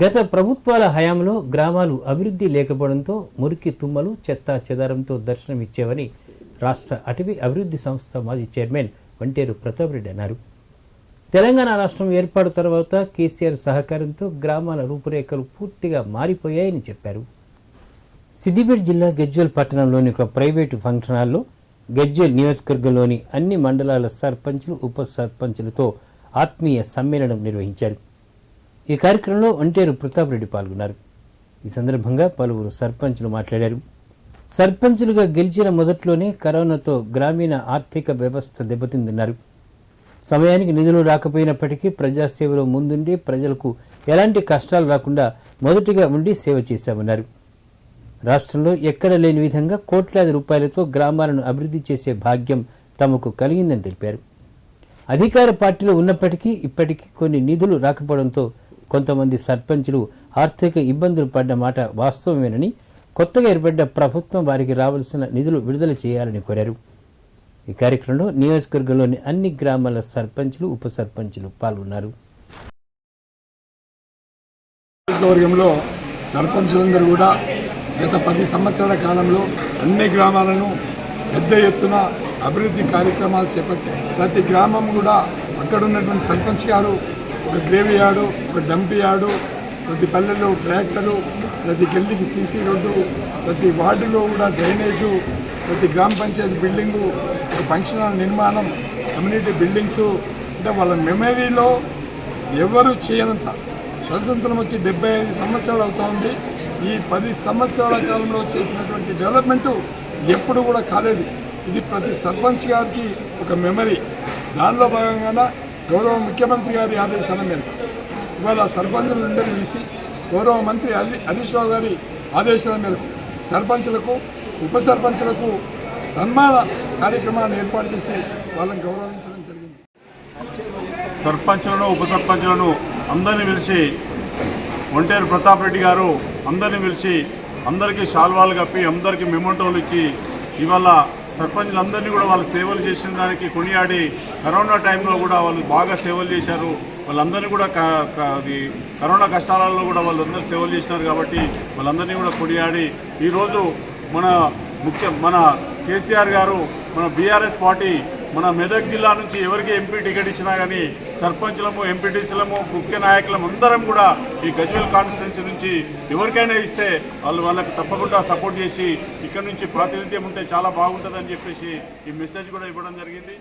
గత ప్రభుత్వాల హయాంలో గ్రామాలు అభివృద్ధి లేకపోవడంతో మురికి తుమ్మలు చెత్త చెదారంతో దర్శనమిచ్చేవని రాష్ట్ర అటవీ అభివృద్ధి సంస్థ మాజీ చైర్మన్ వంటేరు ప్రతాప్ రెడ్డి అన్నారు. తెలంగాణ రాష్ట్రం ఏర్పాటు తర్వాత కేసీఆర్ సహకారంతో గ్రామాల రూపురేఖలు పూర్తిగా మారిపోయాయని చెప్పారు. సిద్దిపేట జిల్లా గజ్వేల్ పట్టణంలోని ఒక ప్రైవేటు ఫంక్షన్ హాల్లో గజ్వేల్ నియోజకవర్గంలోని అన్ని మండలాల సర్పంచులు ఉప సర్పంచులతో ఆత్మీయ సమ్మేళనం నిర్వహించారు. ఈ కార్యక్రమంలో ఒంటేరు ప్రతాప్ రెడ్డి పాల్గొన్నారు. ఈ సందర్భంగా పలువురు సర్పంచులు మాట్లాడారు. సర్పంచులుగా గెలిచిన మొదట్లోనే కరోనాతో గ్రామీణ ఆర్థిక వ్యవస్థ దెబ్బతిందన్నారు. సమయానికి నిధులు రాకపోయినప్పటికీ ప్రజాసేవలో ముందుండి ప్రజలకు ఎలాంటి కష్టాలు రాకుండా మొదటిగా ఉండి సేవ చేశామన్నారు. రాష్ట్రంలో ఎక్కడ లేని విధంగా కోట్లాది రూపాయలతో గ్రామాలను అభివృద్ధి చేసే భాగ్యం తమకు కలిగిందని తెలిపారు. అధికార పార్టీలో ఉన్నప్పటికీ ఇప్పటికీ కొన్ని నిధులు రాకపోవడంతో కొంతమంది సర్పంచులు ఆర్థిక ఇబ్బందులు పడ్డ మాట వాస్తవమేనని కొత్తగా ఏర్పడ్డ ప్రభుత్వం వారికి రావాల్సిన నిధులు విడుదల చేయాలని కోరారు. ఈ కార్యక్రమంలో నియోజకవర్గంలోని అన్ని గ్రామాల సర్పంచులు ఉప సర్పంచులు పాల్గొన్నారు. నియోజకవర్గంలో సర్పంచులందరూ కూడా గత పది సంవత్సరాల కాలంలో అన్ని గ్రామాలను పెద్ద ఎత్తున అభివృద్ధి కార్యక్రమాలు చేపట్టారు ప్రతి గ్రామం కూడా అక్కడ ఉన్నటువంటి సర్పంచ్ గారు ఒక గ్రేవీ యార్డు ఒక డంప్ యార్డు ప్రతి పల్లెల్లో ట్రాక్టరు ప్రతి గల్లీకి సీసీ రోడ్డు ప్రతి వార్డులో కూడా డ్రైనేజు ప్రతి గ్రామ పంచాయతీ బిల్డింగు ఒక ఫంక్షన్ హాల్ నిర్మాణం కమ్యూనిటీ బిల్డింగ్స్ అంటే వాళ్ళ మెమరీలో ఎవరు చేయనంత స్వతంత్రం వచ్చి డెబ్బై ఐదు సంవత్సరాలు అవుతోంది ఈ పది సంవత్సరాల కాలంలో చేసినటువంటి డెవలప్మెంట్ ఎప్పుడు కూడా కాలేదు. ఇది ప్రతి సర్పంచ్ గారికి ఒక మెమరీ. దానిలో భాగంగా గౌరవ ముఖ్యమంత్రి గారి ఆదేశాల మేరకు ఇవాళ సర్పంచులందరినీ పిలిచి గౌరవ మంత్రి హరి హరీష్ రావు గారి ఆదేశాల మేరకు సర్పంచులకు ఉప సర్పంచులకు సన్మాన కార్యక్రమాన్ని ఏర్పాటు చేసి వాళ్ళని గౌరవించడం జరిగింది. సర్పంచులను ఉప సర్పంచులను అందరిని పిలిచి ఒంటేరు ప్రతాప్ రెడ్డి గారు అందరిని పిలిచి అందరికీ శాల్వాలు కప్పి అందరికీ మెమోటోలు ఇచ్చి ఇవాళ సర్పంచులందరినీ కూడా వాళ్ళు సేవలు చేసిన దానికి కొనియాడి కరోనా టైంలో కూడా వాళ్ళు బాగా సేవలు చేశారు. వాళ్ళందరినీ కూడా అది కరోనా కష్టాలలో కూడా వాళ్ళందరూ సేవలు చేసినారు కాబట్టి వాళ్ళందరినీ కూడా కొనియాడి ఈరోజు మన ముఖ్య మన కేసీఆర్ గారు మన బీఆర్ఎస్ పార్టీ మన మెదక్ జిల్లా నుంచి ఎవరికి ఎంపీ టికెట్ ఇచ్చినా కానీ సర్పంచులము ఎంపీటీసీలము ముఖ్య నాయకులం అందరం కూడా ఈ గజ్వేల్ కాన్స్టిట్యున్సీ నుంచి ఎవరికైనా ఇస్తే వాళ్ళు వాళ్ళకి తప్పకుండా సపోర్ట్ చేసి ఇక్కడ నుంచి ప్రాతినిధ్యం ఉంటే చాలా బాగుంటుందని చెప్పేసి ఈ మెసేజ్ కూడా ఇవ్వడం జరిగింది.